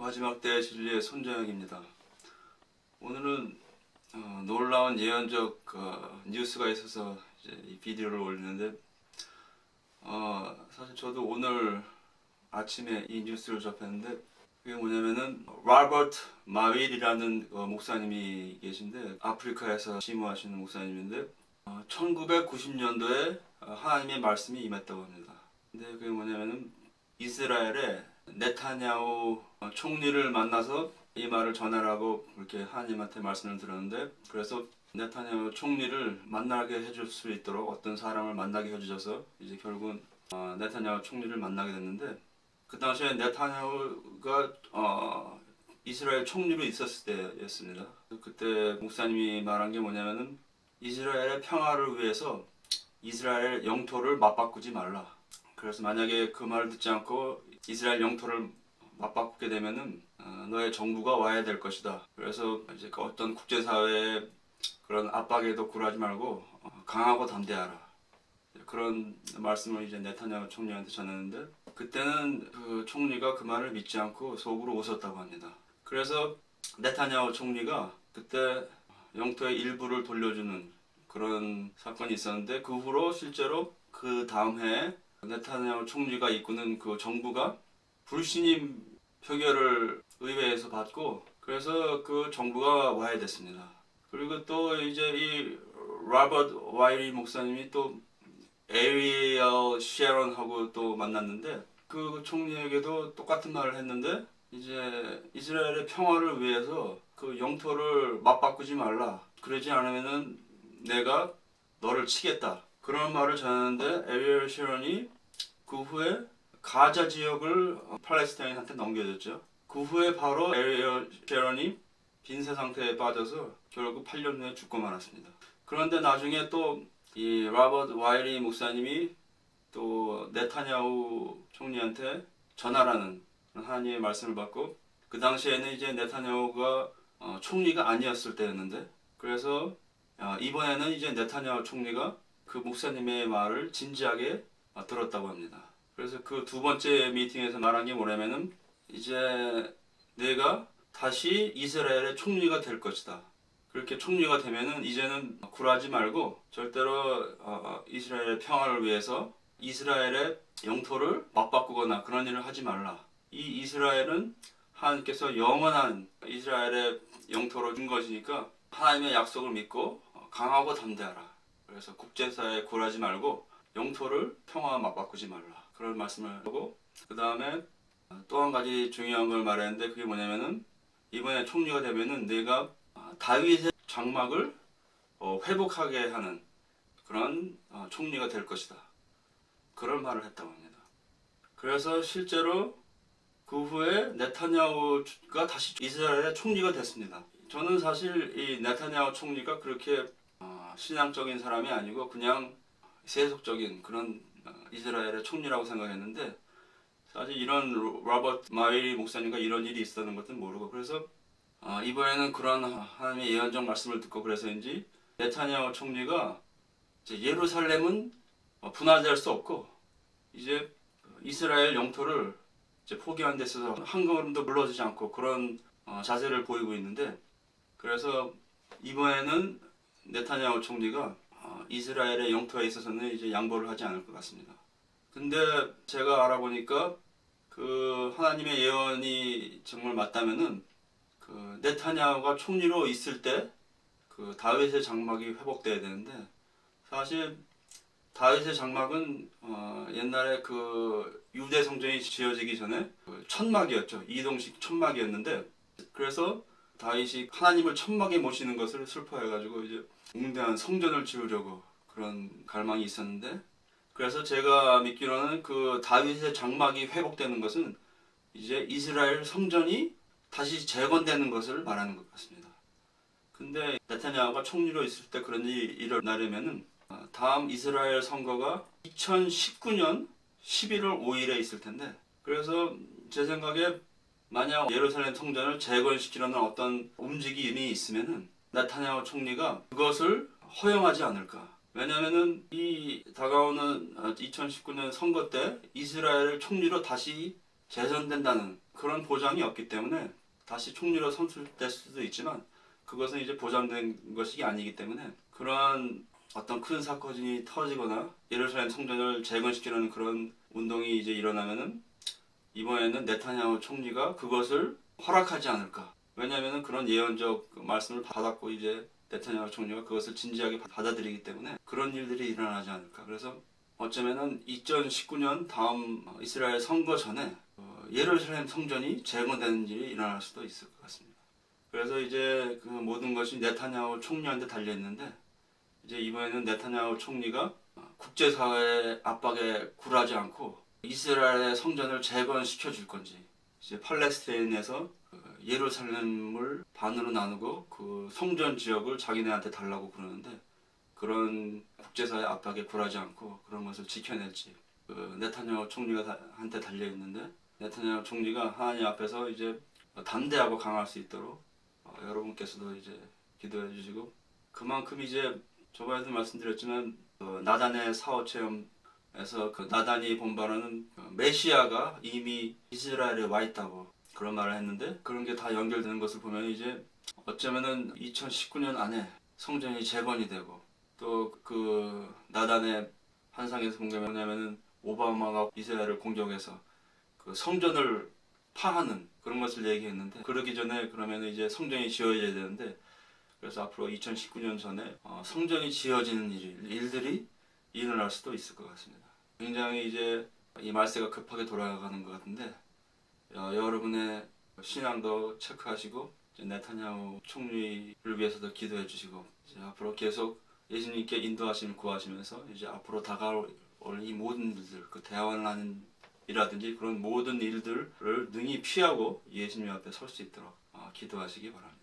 마지막 때 진리의 손정혁입니다. 오늘은 어, 놀라운 예언적 어, 뉴스가 있어서 이 비디오를 올리는데 어, 사실 저도 오늘 아침에 이 뉴스를 접했는데 그게 뭐냐면은 라버트 마윌이라는 어, 목사님이 계신데 아프리카에서 심무하시는 목사님인데 1990년도에 어, 하나님의 말씀이 임했다고 합니다. 근데 그게 뭐냐면은 이스라엘의 네타냐후 총리를 만나서 이 말을 전하라고 그렇게 하나님한테 말씀을 들었는데 그래서 네타냐후 총리를 만나게 해줄 수 있도록 어떤 사람을 만나게 해주셔서 이제 결국은 어, 네타냐후 총리를 만나게 됐는데 그 당시에 네타냐후가 어, 이스라엘 총리로 있었을 때였습니다. 그때 목사님이 말한 게 뭐냐면은 이스라엘의 평화를 위해서 이스라엘 영토를 맞바꾸지 말라. 그래서 만약에 그 말을 듣지 않고 이스라엘 영토를 맞바꾸게 되면은 어, 너의 정부가 와야 될 것이다. 그래서 이제 그 어떤 국제사회의 그런 압박에도 굴하지 말고 어, 강하고 담대하라. 그런 말씀을 이제 네타냐후 총리한테 전했는데 그때는 그 총리가 그 말을 믿지 않고 속으로 웃었다고 합니다. 그래서 네타냐후 총리가 그때 영토의 일부를 돌려주는 그런 사건이 있었는데 그 후로 실제로 그 다음 해에 네타냐후 총리가 이끄는 그 정부가 불신임 표결을 의회에서 받고 그래서 그 정부가 와야 됐습니다. 그리고 또 이제 이 라버트 와이리 목사님이 또 에리얼 쉐런하고 또 만났는데 그 총리에게도 똑같은 말을 했는데 이제 이스라엘의 평화를 위해서 그 영토를 맞바꾸지 말라. 그러지 않으면은 내가 너를 치겠다. 그런 말을 전했는데 에리얼 쉐런이 그 후에 가자 지역을 팔레스타인한테 넘겨줬죠. 그 후에 바로 에리얼 쉐런이 빈세 상태에 빠져서 결국 8년 후에 죽고 말았습니다. 그런데 나중에 또 이 라버트 와이리 목사님이 또 네타냐후 총리한테 전하라는 하나님의 말씀을 받고 그 당시에는 이제 네타냐후가 어, 총리가 아니었을 때였는데 그래서 어, 이번에는 이제 네타냐후 총리가 그 목사님의 말을 진지하게 어, 들었다고 합니다. 그래서 그 두 번째 미팅에서 말한 게 뭐냐면은 이제 내가 다시 이스라엘의 총리가 될 것이다. 그렇게 총리가 되면은 이제는 굴하지 말고 절대로 어, 이스라엘의 평화를 위해서 이스라엘의 영토를 맞바꾸거나 그런 일을 하지 말라. 이 이스라엘은 하나님께서 영원한 이스라엘의 영토로 준 것이니까 하나님의 약속을 믿고 강하고 담대하라. 그래서 국제사회에 굴하지 말고 영토를 평화와 맞바꾸지 말라. 그런 말씀을 하고 그 다음에 또 한 가지 중요한 걸 말했는데 그게 뭐냐면은 이번에 총리가 되면은 내가 다윗의 장막을 회복하게 하는 그런 총리가 될 것이다. 그런 말을 했다고 합니다. 그래서 실제로 그 후에 네타냐후가 다시 이스라엘의 총리가 됐습니다. 저는 사실 이 네타냐후 총리가 그렇게 신앙적인 사람이 아니고 그냥 세속적인 그런 이스라엘의 총리라고 생각했는데 사실 이런 로버트 마이 목사님과 이런 일이 있었는 것은 모르고 그래서 이번에는 그런 하나님의 예언적 말씀을 듣고 그래서인지 네타냐후 총리가 예루살렘은 분화될 수 없고 이제 이스라엘 영토를 이제 포기한 데 있어서 한 걸음도 물러지지 않고 그런 어, 자세를 보이고 있는데 그래서 이번에는 네타냐후 총리가 어, 이스라엘의 영토에 있어서는 이제 양보를 하지 않을 것 같습니다. 근데 제가 알아보니까 그 하나님의 예언이 정말 맞다면은 그 네타냐후가 총리로 있을 때 그 다윗의 장막이 회복돼야 되는데 사실 다윗의 장막은 어, 옛날에 그 유대 성전이 지어지기 전에 그 천막이었죠. 이동식 천막이었는데 그래서 다윗이 하나님을 천막에 모시는 것을 슬퍼해가지고 이제 웅대한 성전을 지으려고 그런 갈망이 있었는데 그래서 제가 믿기로는 그 다윗의 장막이 회복되는 것은 이제 이스라엘 성전이 다시 재건되는 것을 말하는 것 같습니다. 근데 네타냐후가 총리로 있을 때 그런 일이 일어나려면은 다음 이스라엘 선거가 2019년 11월 5일에 있을 텐데 그래서 제 생각에 만약 예루살렘 성전을 재건시키려는 어떤 움직임이 있으면은 나타냐후 총리가 그것을 허용하지 않을까. 왜냐면은 이 다가오는 2019년 선거 때 이스라엘 총리로 다시 재선된다는 그런 보장이 없기 때문에 다시 총리로 선출될 수도 있지만 그것은 이제 보장된 것이 아니기 때문에 그러한 어떤 큰 사건이 터지거나 예루살렘 성전을 재건시키는 그런 운동이 이제 일어나면은 이번에는 네타냐후 총리가 그것을 허락하지 않을까. 왜냐하면은 그런 예언적 말씀을 받았고 이제 네타냐후 총리가 그것을 진지하게 받아들이기 때문에 그런 일들이 일어나지 않을까. 그래서 어쩌면은 2019년 다음 이스라엘 선거 전에 어, 예루살렘 성전이 재건되는 일이 일어날 수도 있을 것 같습니다. 그래서 이제 그 모든 것이 네타냐후 총리한테 달려 있는데 이제 이번에는 네타냐후 총리가 어, 국제사회의 압박에 굴하지 않고 이스라엘의 성전을 재건시켜 줄 건지 이제 팔레스타인에서 그 예루살렘을 반으로 나누고 그 성전 지역을 자기네한테 달라고 그러는데 그런 국제사회 압박에 굴하지 않고 그런 것을 지켜낼지. 그 네타냐후 총리가 다- 한테 달려 있는데 네타냐후 총리가 하나님 앞에서 이제 담대하고 강할 수 있도록 어, 여러분께서도 이제 기도해 주시고 그만큼 이제 저번에도 말씀드렸지만 어, 나단의 사후 체험 에서 그 나단이 본바라는 그 메시아가 이미 이스라엘에 와 있다고 그런 말을 했는데 그런 게 다 연결되는 것을 보면 이제 어쩌면은 2019년 안에 성전이 재건이 되고 또 그 나단의 환상에서 본게 뭐냐면은 오바마가 이스라엘을 공격해서 그 성전을 파하는 그런 것을 얘기했는데 그러기 전에 그러면 이제 성전이 지어져야 되는데 그래서 앞으로 2019년 전에 어, 성전이 지어지는 일, 일들이 일어날 수도 있을 것 같습니다. 굉장히 이제 이 말세가 급하게 돌아가는 것 같은데 어, 여러분의 신앙도 체크하시고 네타냐후 총리를 위해서도 기도해 주시고 앞으로 계속 예수님께 인도하심을 구하시면서 이제 앞으로 다가올 이 모든 일들 그 대화하는 이라든지 그런 모든 일들을 능히 피하고 예수님 앞에 설 수 있도록 어, 기도하시기 바랍니다.